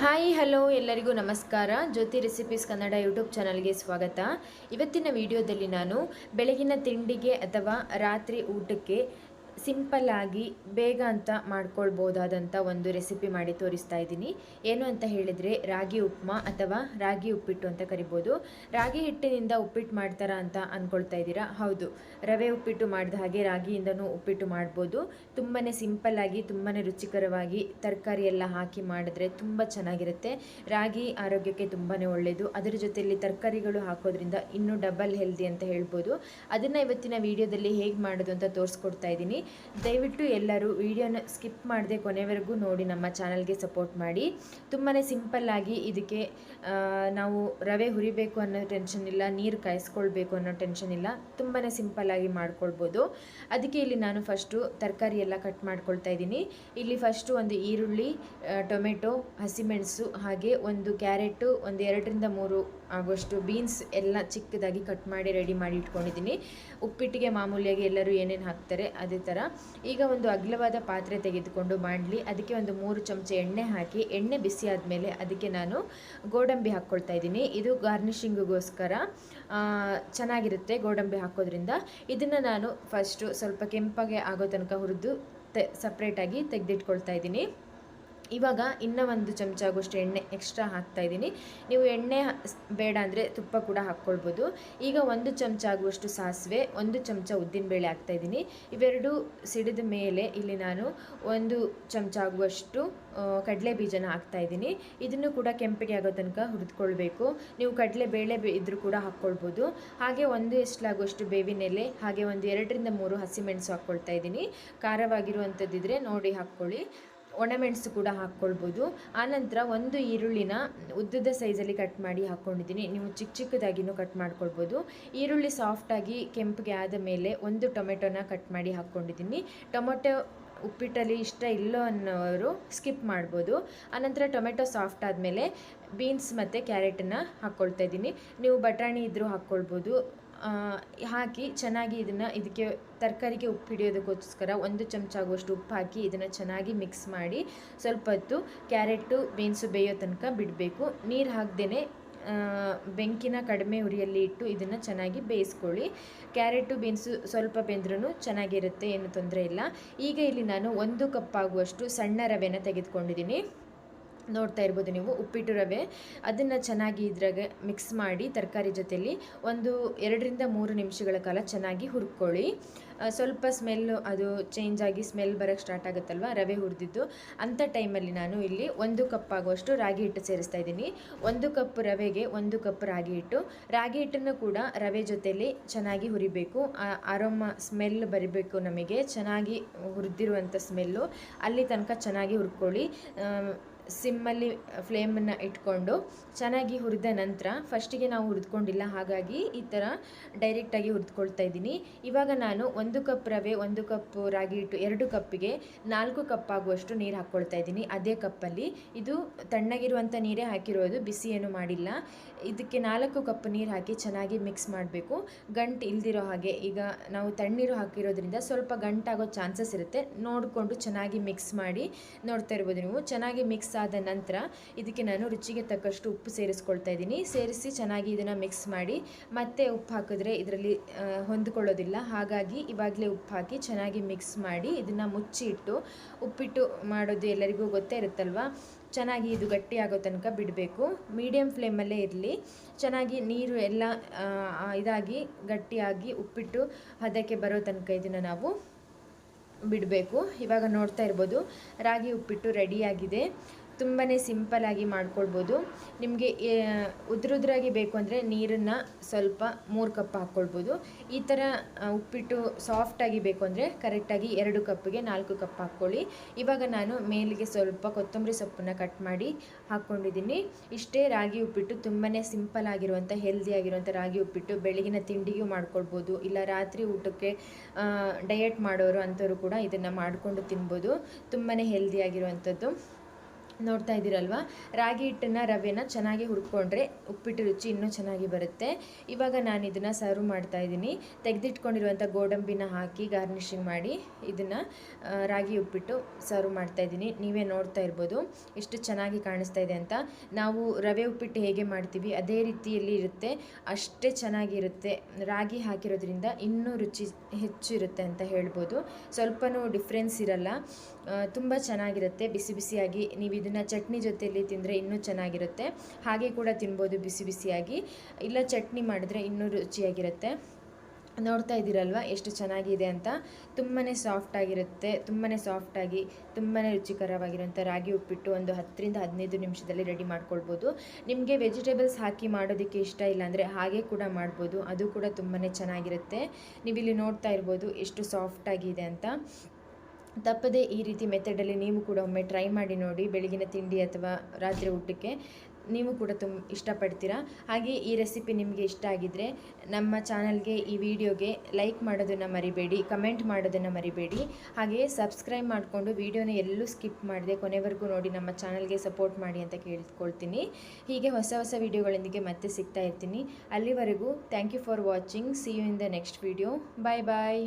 Hi, hello, ಎಲ್ಲರಿಗೂ ನಮಸ್ಕಾರ. ಜ್ಯೋತಿ recipes Kannada YouTube ಚಾನಲ್ಗೆ ಸ್ವಾಗತ. ಇವತ್ತಿನ ವಿಡಿಯೋದಲ್ಲಿ ನಾನು ಬೆಳಗಿನ ತಿಂಡಿಗೆ ಅಥವಾ ರಾತ್ರಿ ಊಟಕ್ಕೆ ಸಿಂಪಲ್ ಆಗಿ ಬೇಗ ಅಂತ ಮಾಡ್ಕೊಳ್ಬೋದಾದಂಥ ಒಂದು ರೆಸಿಪಿ ಮಾಡಿ ತೋರಿಸ್ತಾ ಇದ್ದೀನಿ. ಏನು ಅಂತ ಹೇಳಿದರೆ ರಾಗಿ ಉಪ್ಮಾ ಅಥವಾ ರಾಗಿ ಉಪ್ಪಿಟ್ಟು ಅಂತ ಕರಿಬೋದು. ರಾಗಿ ಹಿಟ್ಟಿನಿಂದ ಉಪ್ಪಿಟ್ಟು ಮಾಡ್ತಾರಾ ಅಂತ ಅಂದ್ಕೊಳ್ತಾ ಇದ್ದೀರಾ? ಹೌದು. ರವೆ ಉಪ್ಪಿಟ್ಟು ಮಾಡಿದ ಹಾಗೆ ರಾಗಿಯಿಂದನೂ ಉಪ್ಪಿಟ್ಟು ಮಾಡ್ಬೋದು. ತುಂಬಾ ಸಿಂಪಲ್ ಆಗಿ ತುಂಬಾ ರುಚಿಕರವಾಗಿ ತರಕಾರಿ ಎಲ್ಲ ಹಾಕಿ ಮಾಡಿದ್ರೆ ತುಂಬ ಚೆನ್ನಾಗಿರುತ್ತೆ. ರಾಗಿ ಆರೋಗ್ಯಕ್ಕೆ ತುಂಬಾ ಒಳ್ಳೆಯದು ಅದರ ಜೊತೆಯಲ್ಲಿ ತರಕಾರಿಗಳು ಹಾಕೋದ್ರಿಂದ ಇನ್ನೂ ಡಬಲ್ ಹೆಲ್ದಿ ಅಂತ ಹೇಳ್ಬೋದು. ಅದನ್ನು ಇವತ್ತಿನ ವಿಡಿಯೋದಲ್ಲಿ ಹೇಗೆ ಮಾಡೋದು ಅಂತ ತೋರಿಸ್ಕೊಡ್ತಾ ಇದ್ದೀನಿ. ದಯವಿಟ್ಟು ಎಲ್ಲರೂ ವಿಡಿಯೋನ ಸ್ಕಿಪ್ ಮಾಡದೆ ಕೊನೆವರೆಗೂ ನೋಡಿ ನಮ್ಮ ಚಾನಲ್ಗೆ ಸಪೋರ್ಟ್ ಮಾಡಿ. ತುಂಬಾ ಸಿಂಪಲ್ ಆಗಿ ಇದಕ್ಕೆ ನಾವು ರವೆ ಹುರಿಬೇಕು ಅನ್ನೋ ಟೆನ್ಷನ್ ಇಲ್ಲ, ನೀರು ಕಾಯಿಸ್ಕೊಳ್ಬೇಕು ಅನ್ನೋ ಟೆನ್ಷನ್ ಇಲ್ಲ ತುಂಬಾ ಸಿಂಪಲ್ ಆಗಿ ಮಾಡ್ಕೊಳ್ಬೋದು. ಅದಕ್ಕೆ ಇಲ್ಲಿ ನಾನು ಫಸ್ಟು ತರಕಾರಿ ಎಲ್ಲ ಕಟ್ ಮಾಡ್ಕೊಳ್ತಾ ಇದ್ದೀನಿ. ಇಲ್ಲಿ ಫಸ್ಟು ಒಂದು ಈರುಳ್ಳಿ ಟೊಮೆಟೊ, ಹಸಿಮೆಣಸು, ಹಾಗೆ ಒಂದು ಕ್ಯಾರೆಟು, ಒಂದು ಎರಡರಿಂದ ಮೂರು ಆಗುವಷ್ಟು ಬೀನ್ಸ್ ಎಲ್ಲ ಚಿಕ್ಕದಾಗಿ ಕಟ್ ಮಾಡಿ ರೆಡಿ ಮಾಡಿ ಇಟ್ಕೊಂಡಿದ್ದೀನಿ. ಉಪ್ಪಿಟ್ಟಿಗೆ ಮಾಮೂಲಿಯಾಗಿ ಎಲ್ಲರೂ ಏನೇನು ಹಾಕ್ತಾರೆ ಅದೇ ಥರ ಈಗ ಒಂದು ಅಗ್ಲವಾದ ಪಾತ್ರೆ ತೆಗೆದುಕೊಂಡು ಮಾಡಲಿ. ಅದಕ್ಕೆ ಒಂದು ಮೂರು ಚಮಚ ಎಣ್ಣೆ ಹಾಕಿ, ಎಣ್ಣೆ ಬಿಸಿ ಆದಮೇಲೆ ಅದಕ್ಕೆ ನಾನು ಗೋಡಂಬಿ ಹಾಕ್ಕೊಳ್ತಾ ಇದ್ದೀನಿ. ಇದು ಗಾರ್ನಿಷಿಂಗಿಗೋಸ್ಕರ ಚೆನ್ನಾಗಿರುತ್ತೆ ಗೋಡಂಬಿ ಹಾಕೋದ್ರಿಂದ. ಇದನ್ನು ನಾನು ಫಸ್ಟು ಸ್ವಲ್ಪ ಕೆಂಪಗೆ ಆಗೋ ತನಕ ಹುರಿದು ತೆ ಸಪ್ರೇಟಾಗಿ ತೆಗೆದಿಟ್ಕೊಳ್ತಾ ಇದ್ದೀನಿ. ಇವಾಗ ಇನ್ನೂ ಒಂದು ಚಮಚ ಆಗುವಷ್ಟು ಎಣ್ಣೆ ಎಕ್ಸ್ಟ್ರಾ ಹಾಕ್ತಾ ಇದ್ದೀನಿ. ನೀವು ಎಣ್ಣೆ ಬೇಡ ಅಂದರೆ ತುಪ್ಪ ಕೂಡ ಹಾಕ್ಕೊಳ್ಬೋದು. ಈಗ ಒಂದು ಚಮಚ ಆಗುವಷ್ಟು ಸಾಸಿವೆ, ಒಂದು ಚಮಚ ಉದ್ದಿನಬೇಳೆ ಹಾಕ್ತಾ ಇದ್ದೀನಿ. ಇವೆರಡು ಸಿಡಿದ ಮೇಲೆ ಇಲ್ಲಿ ನಾನು ಒಂದು ಚಮಚ ಆಗುವಷ್ಟು ಕಡಲೆ ಬೀಜನ ಹಾಕ್ತಾ ಇದ್ದೀನಿ. ಇದನ್ನು ಕೂಡ ಕೆಂಪಿಗೆ ಆಗೋ ತನಕ ಹುರಿದುಕೊಳ್ಬೇಕು. ನೀವು ಕಡಲೆ ಬೇಳೆ ಇದ್ರೂ ಕೂಡ ಹಾಕ್ಕೊಳ್ಬೋದು. ಹಾಗೆ ಒಂದು ಎಷ್ಟಾಗುವಷ್ಟು ಬೇವಿನ ಎಲೆ ಹಾಗೆ ಒಂದು ಎರಡರಿಂದ ಮೂರು ಹಸಿಮೆಣಸು ಹಾಕ್ಕೊಳ್ತಾ ಇದ್ದೀನಿ. ಖಾರವಾಗಿರುವಂಥದ್ದಿದ್ರೆ ನೋಡಿ ಹಾಕ್ಕೊಳ್ಳಿ. ಒಣಮೆಣಸು ಕೂಡ ಹಾಕ್ಕೊಳ್ಬೋದು. ಆನಂತರ ಒಂದು ಈರುಳ್ಳಿನ ಉದ್ದದ ಸೈಜಲ್ಲಿ ಕಟ್ ಮಾಡಿ ಹಾಕ್ಕೊಂಡಿದ್ದೀನಿ ನೀವು ಚಿಕ್ಕ ಚಿಕ್ಕದಾಗಿನೂ ಕಟ್ ಮಾಡ್ಕೊಳ್ಬೋದು. ಈರುಳ್ಳಿ ಸಾಫ್ಟಾಗಿ ಕೆಂಪಿಗೆ ಆದ ಮೇಲೆ ಒಂದು ಟೊಮೆಟೊನ ಕಟ್ ಮಾಡಿ ಹಾಕ್ಕೊಂಡಿದ್ದೀನಿ ಟೊಮೆಟೊ ಉಪ್ಪಿಟ್ಟಲ್ಲಿ ಇಷ್ಟ ಇಲ್ಲೋ ಅನ್ನೋರು ಸ್ಕಿಪ್ ಮಾಡ್ಬೋದು. ಆನಂತರ ಟೊಮೆಟೊ ಸಾಫ್ಟ್ ಆದಮೇಲೆ ಬೀನ್ಸ್ ಮತ್ತು ಕ್ಯಾರೆಟನ್ನು ಹಾಕ್ಕೊಳ್ತಾ ಇದ್ದೀನಿ. ನೀವು ಬಟಾಣಿ ಇದ್ದರೂ ಹಾಕ್ಕೊಳ್ಬೋದು. ಹಾಕಿ ಚೆನ್ನಾಗಿ ಇದನ್ನು ಇದಕ್ಕೆ ತರಕಾರಿಗೆ ಉಪ್ಪು ಹಿಡಿಯೋದಕ್ಕೋಸ್ಕರ ಒಂದು ಚಮಚ ಆಗುವಷ್ಟು ಉಪ್ಪು ಹಾಕಿ ಇದನ್ನು ಚೆನ್ನಾಗಿ ಮಿಕ್ಸ್ ಮಾಡಿ ಸ್ವಲ್ಪ ಹೊತ್ತು ಕ್ಯಾರೆಟು ಬೀನ್ಸು ಬೇಯೋ ತನಕ ಬಿಡಬೇಕು. ನೀರು ಹಾಕ್ದೇ ಬೆಂಕಿನ ಕಡಿಮೆ ಉರಿಯಲ್ಲಿ ಇಟ್ಟು ಇದನ್ನು ಚೆನ್ನಾಗಿ ಬೇಯಿಸ್ಕೊಳ್ಳಿ. ಕ್ಯಾರೆಟು ಬೀನ್ಸು ಸ್ವಲ್ಪ ಬೆಂದ್ರೂ ಚೆನ್ನಾಗಿರುತ್ತೆ, ಏನು ತೊಂದರೆ ಇಲ್ಲ. ಈಗ ಇಲ್ಲಿ ನಾನು ಒಂದು ಕಪ್ ಆಗುವಷ್ಟು ಸಣ್ಣ ರವೆನ ತೆಗೆದುಕೊಂಡಿದ್ದೀನಿ. ನೋಡ್ತಾ ಇರ್ಬೋದು ನೀವು ಉಪ್ಪಿಟ್ಟು ರವೆ, ಅದನ್ನು ಚೆನ್ನಾಗಿ ಇದ್ರಾಗೆ ಮಿಕ್ಸ್ ಮಾಡಿ ತರಕಾರಿ ಜೊತೆಯಲ್ಲಿ ಒಂದು ಎರಡರಿಂದ ಮೂರು ನಿಮಿಷಗಳ ಕಾಲ ಚೆನ್ನಾಗಿ ಹುರ್ಕೊಳ್ಳಿ. ಸ್ವಲ್ಪ ಸ್ಮೆಲ್ಲು ಅದು ಚೇಂಜ್ ಆಗಿ ಸ್ಮೆಲ್ ಬರೋಕ್ಕೆ ಸ್ಟಾರ್ಟ್ ಆಗುತ್ತಲ್ವ? ರವೆ ಹುರಿದಿದ್ದು. ಅಂಥ ಟೈಮಲ್ಲಿ ನಾನು ಇಲ್ಲಿ ಒಂದು ಕಪ್ ಆಗುವಷ್ಟು ರಾಗಿ ಹಿಟ್ಟು ಸೇರಿಸ್ತಾ ಇದ್ದೀನಿ. ಒಂದು ಕಪ್ ರವೆಗೆ ಒಂದು ಕಪ್ ರಾಗಿ ಹಿಟ್ಟು. ರಾಗಿ ಹಿಟ್ಟನ್ನು ಕೂಡ ರವೆ ಜೊತೆಯಲ್ಲಿ ಚೆನ್ನಾಗಿ ಹುರಿಬೇಕು. ಅರೋಮ ಸ್ಮೆಲ್ ಬರಬೇಕು ನಮಗೆ. ಚೆನ್ನಾಗಿ ಹುರಿದಿರುವಂಥ ಸ್ಮೆಲ್ಲು ಅಲ್ಲಿ ತನಕ ಚೆನ್ನಾಗಿ ಹುರ್ಕೊಳ್ಳಿ. ಸಿಮ್ಮಲ್ಲಿ ಫ್ಲೇಮನ್ನು ಇಟ್ಕೊಂಡು ಚೆನ್ನಾಗಿ ಹುರಿದ ನಂತರ ಫಸ್ಟಿಗೆ ನಾವು ಹುರಿದ್ಕೊಂಡಿಲ್ಲ, ಹಾಗಾಗಿ ಈ ಥರ ಡೈರೆಕ್ಟಾಗಿ ಹುರಿದ್ಕೊಳ್ತಾ ಇದ್ದೀನಿ. ಇವಾಗ ನಾನು ಒಂದು ಕಪ್ ರವೆ, ಒಂದು ಕಪ್ ರಾಗಿ ಹಿಟ್ಟು, ಎರಡು ಕಪ್ಪಿಗೆ ನಾಲ್ಕು ಕಪ್ ಆಗುವಷ್ಟು ನೀರು ಹಾಕ್ಕೊಳ್ತಾ ಇದ್ದೀನಿ. ಅದೇ ಕಪ್ಪಲ್ಲಿ. ಇದು ತಣ್ಣಗಿರುವಂಥ ನೀರೇ ಹಾಕಿರೋದು, ಬಿಸಿ ಏನು ಮಾಡಿಲ್ಲ. ಇದಕ್ಕೆ ನಾಲ್ಕು ಕಪ್ ನೀರು ಹಾಕಿ ಚೆನ್ನಾಗಿ ಮಿಕ್ಸ್ ಮಾಡಬೇಕು. ಗಂಟು ಇಲ್ದಿರೋ ಹಾಗೆ, ಈಗ ನಾವು ತಣ್ಣೀರು ಹಾಕಿರೋದ್ರಿಂದ ಸ್ವಲ್ಪ ಗಂಟಾಗೋ ಚಾನ್ಸಸ್ ಇರುತ್ತೆ. ನೋಡಿಕೊಂಡು ಚೆನ್ನಾಗಿ ಮಿಕ್ಸ್ ಮಾಡಿ ನೋಡ್ತಾ ಇರ್ಬೋದು ನೀವು. ಚೆನ್ನಾಗಿ ಮಿಕ್ಸ್ ಆದ ನಂತರ ಇದಕ್ಕೆ ನಾನು ರುಚಿಗೆ ತಕ್ಕಷ್ಟು ಉಪ್ಪು ಸೇರಿಸ್ಕೊಳ್ತಾ ಇದ್ದೀನಿ. ಸೇರಿಸಿ ಚೆನ್ನಾಗಿ ಇದನ್ನು ಮಿಕ್ಸ್ ಮಾಡಿ ಮತ್ತೆ ಉಪ್ಪು ಹಾಕಿದ್ರೆ ಇದರಲ್ಲಿ ಹೊಂದ್ಕೊಳ್ಳೋದಿಲ್ಲ. ಹಾಗಾಗಿ ಇವಾಗಲೇ ಉಪ್ಪು ಹಾಕಿ ಚೆನ್ನಾಗಿ ಮಿಕ್ಸ್ ಮಾಡಿ ಇದನ್ನು ಮುಚ್ಚಿ ಇಟ್ಟು ಉಪ್ಪಿಟ್ಟು ಮಾಡೋದು ಎಲ್ಲರಿಗೂ ಗೊತ್ತೇ ಇರುತ್ತಲ್ವ? ಚೆನ್ನಾಗಿ ಇದು ಗಟ್ಟಿ ಆಗೋ ತನಕ ಬಿಡಬೇಕು. ಮೀಡಿಯಮ್ ಫ್ಲೇಮಲ್ಲೇ ಇರಲಿ. ಚೆನ್ನಾಗಿ ನೀರು ಎಲ್ಲ ಇದಾಗಿ ಗಟ್ಟಿಯಾಗಿ ಉಪ್ಪಿಟ್ಟು ಹದಕ್ಕೆ ಬರೋ ತನಕ ಇದನ್ನು ನಾವು ಬಿಡಬೇಕು. ಇವಾಗ ನೋಡ್ತಾ ಇರ್ಬೋದು. ರಾಗಿ ಉಪ್ಪಿಟ್ಟು ರೆಡಿಯಾಗಿದೆ ತುಂಬಾ ಸಿಂಪಲಾಗಿ ಮಾಡ್ಕೊಳ್ಬೋದು. ನಿಮಗೆ ಉದ್ರುದ್ರಾಗಿ ಬೇಕು ಅಂದರೆ ನೀರನ್ನು ಸ್ವಲ್ಪ ಮೂರು ಕಪ್ ಹಾಕ್ಕೊಳ್ಬೋದು. ಈ ಥರ ಉಪ್ಪಿಟ್ಟು ಸಾಫ್ಟಾಗಿ ಬೇಕು ಅಂದರೆ ಕರೆಕ್ಟಾಗಿ ಎರಡು ಕಪ್ಪಿಗೆ ನಾಲ್ಕು ಕಪ್ ಹಾಕ್ಕೊಳ್ಳಿ. ಇವಾಗ ನಾನು ಮೇಲಿಗೆ ಸ್ವಲ್ಪ ಕೊತ್ತಂಬರಿ ಸೊಪ್ಪನ್ನು ಕಟ್ ಮಾಡಿ ಹಾಕ್ಕೊಂಡಿದ್ದೀನಿ. ಇಷ್ಟೇ ರಾಗಿ ಉಪ್ಪಿಟ್ಟು ತುಂಬಾ ಸಿಂಪಲ್ ಆಗಿರುವಂಥ ಹೆಲ್ದಿ ಆಗಿರುವಂಥ ರಾಗಿ ಉಪ್ಪಿಟ್ಟು ಬೆಳಗಿನ ತಿಂಡಿಗೂ ಮಾಡ್ಕೊಳ್ಬೋದು. ಇಲ್ಲ ರಾತ್ರಿ ಊಟಕ್ಕೆ ಡಯಟ್ ಮಾಡೋರು ಅಂಥವ್ರು ಕೂಡ ಇದನ್ನು ಮಾಡಿಕೊಂಡು ತಿನ್ಬೋದು. ತುಂಬಾ ಹೆಲ್ದಿ ಆಗಿರುವಂಥದ್ದು. ನೋಡ್ತಾ ಇದ್ದೀರಲ್ವ? ರಾಗಿ ಹಿಟ್ಟನ್ನು ರವೆನ ಚೆನ್ನಾಗಿ ಹುರ್ಕೊಂಡ್ರೆ ಉಪ್ಪಿಟ್ಟು ರುಚಿ ಇನ್ನೂ ಚೆನ್ನಾಗಿ ಬರುತ್ತೆ. ಇವಾಗ ನಾನು ಇದನ್ನು ಸರ್ವ್ ಮಾಡ್ತಾ ಇದ್ದೀನಿ. ತೆಗೆದಿಟ್ಕೊಂಡಿರುವಂಥ ಗೋಡಂಬಿನ ಹಾಕಿ ಗಾರ್ನಿಷಿಂಗ್ ಮಾಡಿ ಇದನ್ನು ರಾಗಿ ಉಪ್ಪಿಟ್ಟು ಸರ್ವ್ ಮಾಡ್ತಾ ಇದ್ದೀನಿ. ನೀವೇ ನೋಡ್ತಾ ಇರ್ಬೋದು ಎಷ್ಟು ಚೆನ್ನಾಗಿ ಕಾಣಿಸ್ತಾ ಇದೆ ಅಂತ. ನಾವು ರವೆ ಉಪ್ಪಿಟ್ಟು ಹೇಗೆ ಮಾಡ್ತೀವಿ ಅದೇ ರೀತಿಯಲ್ಲಿ ಇರುತ್ತೆ. ಅಷ್ಟೇ ಚೆನ್ನಾಗಿರುತ್ತೆ ರಾಗಿ ಹಾಕಿರೋದ್ರಿಂದ ಇನ್ನೂ ರುಚಿ ಹೆಚ್ಚು ಇರುತ್ತೆ ಅಂತ ಹೇಳ್ಬೋದು. ಸ್ವಲ್ಪನೂ ಡಿಫ್ರೆನ್ಸ್ ಇರಲ್ಲ. ತುಂಬ ಚೆನ್ನಾಗಿರುತ್ತೆ. ಬಿಸಿ ಬಿಸಿಯಾಗಿ ನೀವು ಇದನ್ನು ಚಟ್ನಿ ಜೊತೆಯಲ್ಲಿ ತಿಂದರೆ ಇನ್ನೂ ಚೆನ್ನಾಗಿರುತ್ತೆ. ಹಾಗೆ ಕೂಡ ತಿನ್ಬೋದು ಬಿಸಿ ಬಿಸಿಯಾಗಿ. ಇಲ್ಲ ಚಟ್ನಿ ಮಾಡಿದ್ರೆ ಇನ್ನೂ ರುಚಿಯಾಗಿರುತ್ತೆ. ನೋಡ್ತಾ ಇದ್ದೀರಲ್ವ ಎಷ್ಟು ಚೆನ್ನಾಗಿದೆ ಅಂತ. ತುಂಬಾ ಸಾಫ್ಟಾಗಿರುತ್ತೆ ತುಂಬಾ ಸಾಫ್ಟಾಗಿ ತುಂಬಾ ರುಚಿಕರವಾಗಿರುವಂಥ ರಾಗಿ ಉಪ್ಪಿಟ್ಟು ಒಂದು ಹತ್ತರಿಂದ ಹದಿನೈದು ನಿಮಿಷದಲ್ಲಿ ರೆಡಿ ಮಾಡ್ಕೊಳ್ಬೋದು. ನಿಮಗೆ ವೆಜಿಟೇಬಲ್ಸ್ ಹಾಕಿ ಮಾಡೋದಕ್ಕೆ ಇಷ್ಟ ಇಲ್ಲ ಅಂದರೆ ಹಾಗೆ ಕೂಡ ಮಾಡ್ಬೋದು. ಅದು ಕೂಡ ತುಂಬಾ ಚೆನ್ನಾಗಿರುತ್ತೆ. ನೀವಿಲ್ಲಿ ನೋಡ್ತಾ ಇರ್ಬೋದು ಎಷ್ಟು ಸಾಫ್ಟಾಗಿದೆ ಅಂತ. ತಪ್ಪದೆ ಈ ರೀತಿ ಮೆಥಡಲ್ಲಿ ನೀವು ಕೂಡ ಒಮ್ಮೆ ಟ್ರೈ ಮಾಡಿ ನೋಡಿ, ಬೆಳಗಿನ ತಿಂಡಿ ಅಥವಾ ರಾತ್ರಿ ಊಟಕ್ಕೆ ನೀವು ಕೂಡ ತುಂಬ ಇಷ್ಟಪಡ್ತೀರಾ? ಹಾಗೆ ಈ ರೆಸಿಪಿ ನಿಮಗೆ ಇಷ್ಟ ಆಗಿದ್ದರೆ ನಮ್ಮ ಚಾನಲ್ಗೆ ಈ ವಿಡಿಯೋಗೆ ಲೈಕ್ ಮಾಡೋದನ್ನು ಮರಿಬೇಡಿ, ಕಮೆಂಟ್ ಮಾಡೋದನ್ನು ಮರಿಬೇಡಿ. ಹಾಗೆಯೇ ಸಬ್ಸ್ಕ್ರೈಬ್ ಮಾಡಿಕೊಂಡು ವಿಡಿಯೋನ ಎಲ್ಲೂ ಸ್ಕಿಪ್ ಮಾಡಿದೆ ಕೊನೆವರೆಗೂ ನೋಡಿ ನಮ್ಮ ಚಾನಲ್ಗೆ ಸಪೋರ್ಟ್ ಮಾಡಿ ಅಂತ ಕೇಳ್ಕೊಳ್ತೀನಿ. ಹೀಗೆ ಹೊಸ ಹೊಸ ವಿಡಿಯೋಗಳೊಂದಿಗೆ ಮತ್ತೆ ಸಿಗ್ತಾ ಇರ್ತೀನಿ. ಅಲ್ಲಿವರೆಗೂ thank you for watching see you in the next video bye bye